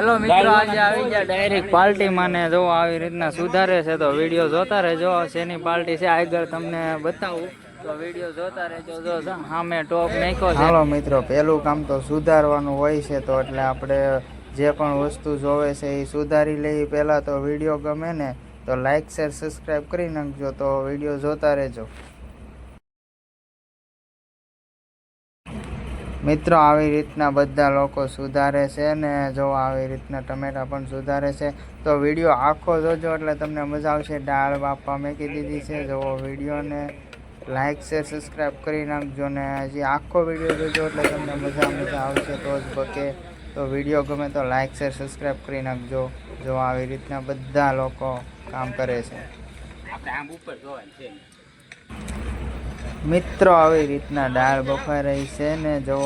Hello મિત્રો આજે આવી ગયા ડાયરેક્ટ પાર્ટી માને જો આવી રીતના સુધારે છે તો વીડિયો જોતા રહેજો. શેની પાર્ટી છે આગળ તમને બતાવું. તો વીડિયો જોતા રહેજો. જો સામે ટોપ નાખ્યો છે. હાલો મિત્રો પહેલું કામ તો સુધારવાનું હોય છે તો એટલે આપણે જે પણ વસ્તુ જોવે છે એ સુધારી લઈએ. પહેલાં તો વીડિયો ગમે ને તો લાઇક શેર સબસ્ક્રાઈબ કરી નાખજો તો વીડિયો જોતા રહેજો. મિત્રો, આવી રીતના બધા લોકો સુધારે છે ને જો આવી રીતના ટમેટા પણ સુધારે છે, તો વીડિયો આખો જોજો એટલે તમને મજા આવશે. દાળ બાપા મેકી દીધી છે. જો વિડીયોને લાઇક શેર સબસ્ક્રાઈબ કરી નાખજો ને હજી આખો વીડિયો જોજો એટલે તમને મજા મજા આવશે તો જ બકે તો વીડિયો ગમે તો લાઇક શેર સબસ્ક્રાઈબ કરી નાખજો. જો આવી રીતના બધા લોકો કામ કરે છે. આપણે આમ ઉપર જોવાનું છે. મિત્રો આવી રીતના દાળ બફાઈ રહી છે ને જો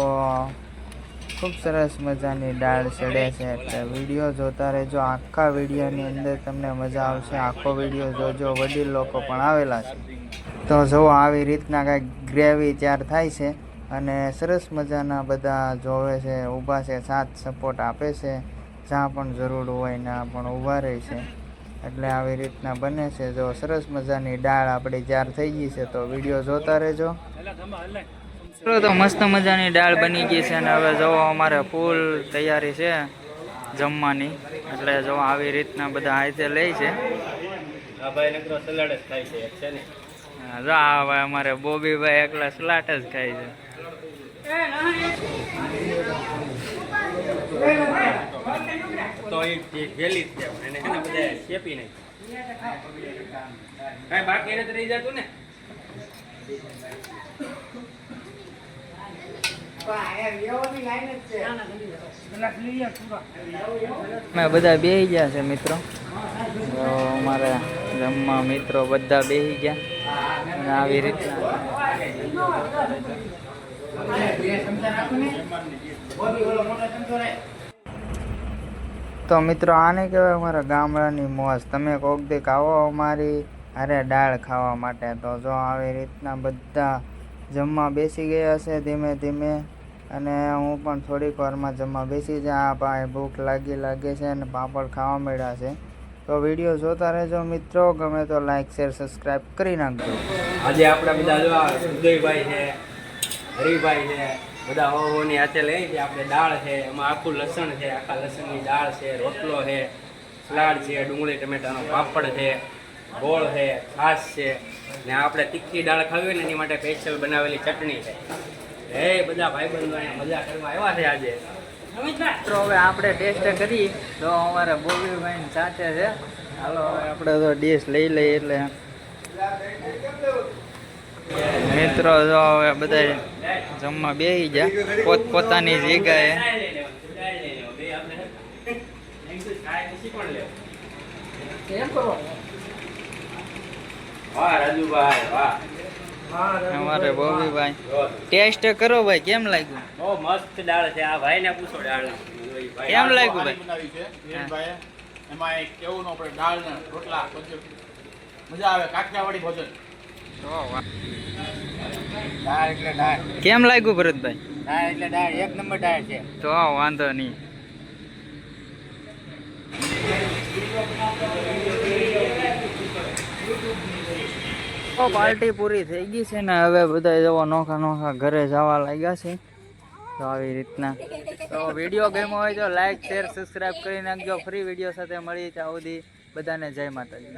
ખૂબ સરસ મજાની દાળ ચડે છે. એટલે વીડિયો જોતા રહેજો. આખા વિડીયોની અંદર તમને મજા આવશે. આખો વીડિયો જોજો. વડીલ લોકો પણ આવેલા છે. તો જો આવી રીતના કાંઈક ગ્રેવી તૈયાર થાય છે અને સરસ મજાના બધા જોવે છે, ઊભા છે, સાથ સપોર્ટ આપે છે. જ્યાં પણ જરૂર હોય ને પણ ઊભા રહે છે. એટલે આવી રીતના બને છે. જો સરસ મજાની દાળ આપણી જાર થઈ ગઈ છે તો વીડિયો જોતા રહેજો. તો મસ્ત મજાની દાળ બની ગઈ છે અને હવે જો અમારે ફૂલ તૈયારી છે જમવાની. એટલે જો આવી રીતના બધા હાથે લે છે. આ ભાઈ નકરો સલાડ જ ખાય છે એક છે ને. હા, જો આ અમારે બોબીભાઈ એકલા સલાટ જ ખાય છે. તો એ વેલી જ એને છે ને બધા શેપી નહીં કઈ બાકી એને તો રહી જતું ને? મેં બધા બેસી ગયા છે, મિત્રો. તો અમારે જમવા મિત્રો બધા બેસી ગયા. આવી રીતના. તો મિત્રો આને કહેવાય અમારા ગામડાની મોજ. તમે કોક દેખ આવો અમારી અરે દાળ ખાવા માટે. તો જો આવી રીતના બધા જમવા બેસી ગયા છે ધીમે ધીમે. અને હું પણ થોડીક વારમાં જમવા બેસી જા આ ભાઈ ભૂખ લાગી લાગે છે અને પાપડ ખાવા મળ્યા છે. તો વીડિયો જોતા રહેજો મિત્રો. ગમે તો લાઈક શેર સબસ્ક્રાઈબ કરી નાખજો. આજે આપણા બધા આ છે હરિભાઈ છે, બધા હો હોની હાથે લઈ છે આપણે દાળ છે, એમાં આખું લસણ છે, આખા લસણની દાળ છે, રોટલો છે, સલાડ છે, ડુંગળી, ટમેટાનો પાપડ છે, ગોળ છે, છાશ છે. ને આપણે તીખી દાળ ખાવી હોય ને એની માટે સ્પેશિયલ બનાવેલી ચટણી છે. એ બધા ભાઈબંધો મજા કરવા આવ્યા છે આજે. મિત્રો હવે આપણે ટેસ્ટ કરી તો અમારે બોબીભાઈ સાથે છે. હાલો, હવે આપણે તો ડીશ લઈ લઈએ એટલે મિત્રો જો હવે બધા જમવા બેસી ગયા. પોત પોતાની જગ્યાએ. અમારે બોબીભાઈ ટેસ્ટ કરો ભાઈ કેમ લાગ્યું? બહુ મસ્ત દાળ છે. આ ભાઈને પૂછો દાળ. કેમ લાગ્યું ભાઈ? બનાવી છે. વિરેનભાઈએ. એમાં કેવું આપણે દાળ ને રોટલા મજા આવે કાઠિયાવાડી ભોજન. એટલે કેમ લાગ્યું ભરતભાઈ? દાળ એટલે એક નંબર છે. તો વાંધો નહીં. પાર્ટી પૂરી થઈ ગઈ છે ને હવે બધા જવા નોખા નોખા ઘરે જવા લાગ્યા છે. તો આવી રીતના. તો વીડિયો ગમ્યો હોય તો લાઈક શેર સબસ્ક્રાઈબ કરી નાખજો. ફ્રી વીડિયો સાથે મળી ત્યાં સુધી. બધાને જય માતાજી.